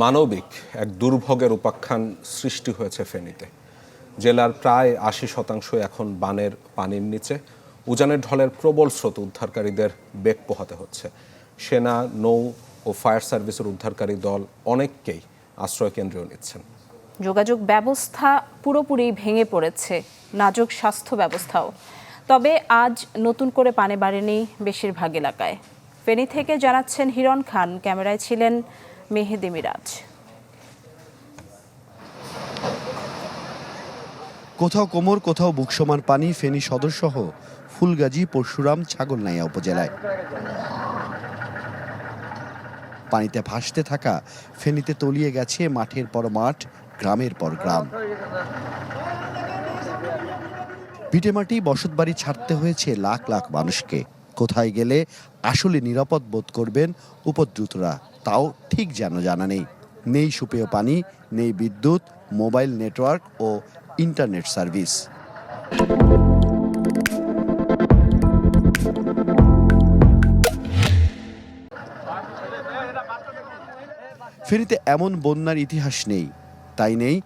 মানবিক এক দুর্ভোগের উপাখ্যান সৃষ্টি হয়েছে ফেনীতে। জেলার প্রায় আশি শতাংশ এখন বানের পানির নিচে। উজানের ঢলের প্রবল স্রোত উদ্ধারকারীদের বেগ পোহাতে হচ্ছে। সেনা, নৌ ও ফায়ার সার্ভিসের উদ্ধারকারী দল অনেককেই আশ্রয় কেন্দ্রেও নিচ্ছেন। যোগাযোগ ব্যবস্থা পুরোপুরি ভেঙে পড়েছে নাজুক স্বাস্থ্য ব্যবস্থাও। তবে আজ নতুন করে পানে বাড়েনি বেশিরভাগ এলাকায়। ফেনী থেকে জানাচ্ছেন হিরণ খান। ক্যামেরায় ছিলেন মেহেদি মিরাজ। কোথাও কোমর, কোথাও বুক সমান পানি, ফেনী সদরসহ ফুলগাজী, পরশুরাম, ছাগলনাইয়া উপজেলায়। পানিতে ভাসতে থাকা ফেনীতে তলিয়ে গেছে মাঠের পর মাঠ, গ্রামের পর গ্রাম। ভিটেমাটি বসতবাড়ি ছাড়তে হয়েছে লাখ লাখ মানুষকে। কোথায় গেলে আসলে নিরাপদ বোধ করবেন উপদ্রুতরা, তাও ঠিক যেন জানা নেই। নেই সুপেয় পানি, নেই বিদ্যুৎ, মোবাইল নেটওয়ার্ক ও ইন্টারনেট সার্ভিস। ফেনীতে এমন বন্যার ইতিহাস নেই, তাই নেই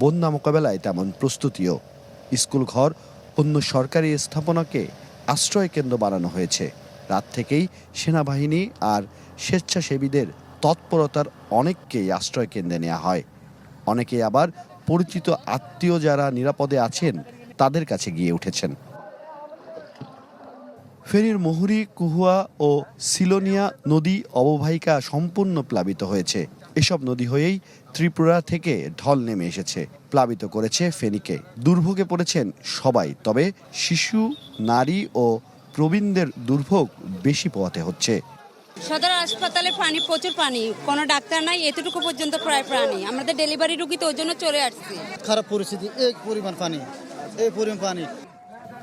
বন্যা মোকাবেলায় তেমন প্রস্তুতিও। স্কুল ঘর অন্য সরকারি স্থাপনাকে আশ্রয় কেন্দ্র বানানো হয়েছে। রাত থেকেই সেনাবাহিনী আর স্বেচ্ছাসেবীদের তৎপরতার অনেককেই আশ্রয় কেন্দ্রে নেওয়া হয়। অনেকে আবার পরিচিত আত্মীয় যারা নিরাপদে আছেন, তাদের কাছে গিয়ে উঠেছেন। ফেনীর মহুরী, কুহুয়া ও সিলোনিয়া নদী অববাহিকা সম্পূর্ণ প্লাবিত হয়েছে। এসব নদী হয়েই ত্রিপুরা থেকে ঢল নেমে এসেছে প্লাবিত করেছে ফেনীকে। দুর্ভোগে পড়েছেন সবাই তবে শিশু নারী ও প্রবীণদের দুর্ভোগ বেশি পোহাতে হচ্ছে। সদর হাসপাতালে পানি প্রচুর পানি। কোনো ডাক্তার নাই এতটুকু পর্যন্ত প্রায় প্রাণী। আমাদের ডেলিভারি রুগী তো ওই জন্য চলে আসছে। খারাপ পরিস্থিতি এই পরিমাণ পানি এই পরিমাণ পানি।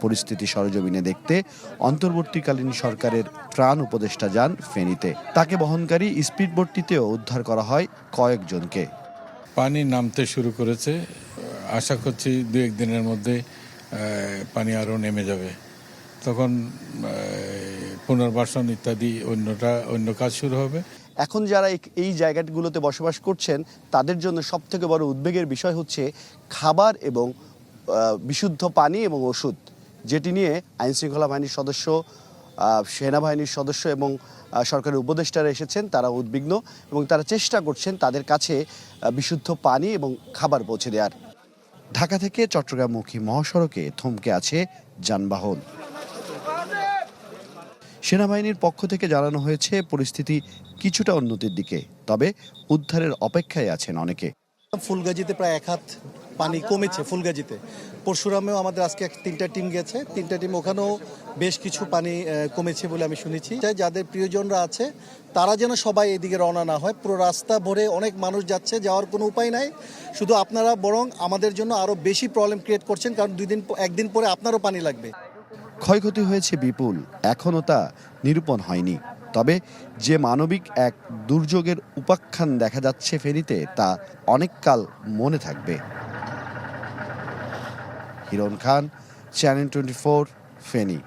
পরিস্থিতি সরজমিনে দেখতে অন্তর্বর্তীকালীন সরকারের ত্রাণ উপদেষ্টা যান ফেনীতে। তাকে বহনকারী স্পিডবোটটিতেও উদ্ধার করা হয় কয়েকজনকে। পানি নামতে শুরু করেছে। আশা করছি দু এক দিনের মধ্যে পানি আরও নেমে যাবে। তখন পুনর্বাসন ইত্যাদি অন্যটা অন্য কাজ শুরু হবে। এখন যারা এই- এই জায়গাগুলোতে বসবাস করছেন তাদের জন্য সব থেকে বড় উদ্বেগের বিষয় হচ্ছে খাবার এবং বিশুদ্ধ পানি এবং ওষুধ। যেটি নিয়ে আইনশৃঙ্খলা বাহিনীর সদস্য সেনাবাহিনীর সদস্য এবং আহ, সরকারি উপদেষ্টারা এসেছেন তারা উদ্বিগ্ন এবং তারা চেষ্টা করছেন তাদের কাছে বিশুদ্ধ পানি এবং খাবার পৌঁছে দেওয়ার। ঢাকা থেকে চট্টগ্রামমুখী মহাসড়কে থমকে আছে যানবাহন। সেনাবাহিনীর পক্ষ থেকে জানানো হয়েছে পরিস্থিতি কিছুটা উন্নতির দিকে তবে উদ্ধারের অপেক্ষায় আছেন অনেকে। ফুলগাজিতে প্রায় এক হাত পানি কমেছে ফুলগাজিতে। পরশুরামেও আমাদের আজকে তিনটা টিম গেছে। তিনটা টিম ওখানেও বেশ কিছু পানি কমেছে বলে আমি শুনেছি। যাদের প্রিয়জনরা আছে, তারা যেন সবাই এদিকে রওনা না হয়। পুরো রাস্তা ভরে অনেক মানুষ যাচ্ছে, যাওয়ার কোনো উপায় নাই। শুধু আপনারা, বরং আমাদের জন্য আরও বেশি প্রবলেম ক্রিয়েট করছেন, কারণ দুই দিন, একদিন পরে আপনারও পানি লাগবে। ক্ষয়ক্ষতি হয়েছে বিপুল। এখনও তা নিরূপণ হয়নি। তবে যে মানবিক এক দুর্যোগের উপাখ্যান দেখা যাচ্ছে ফেনীতে, তা অনেককাল মনে থাকবে। Hiran Khan channel twenty four Feni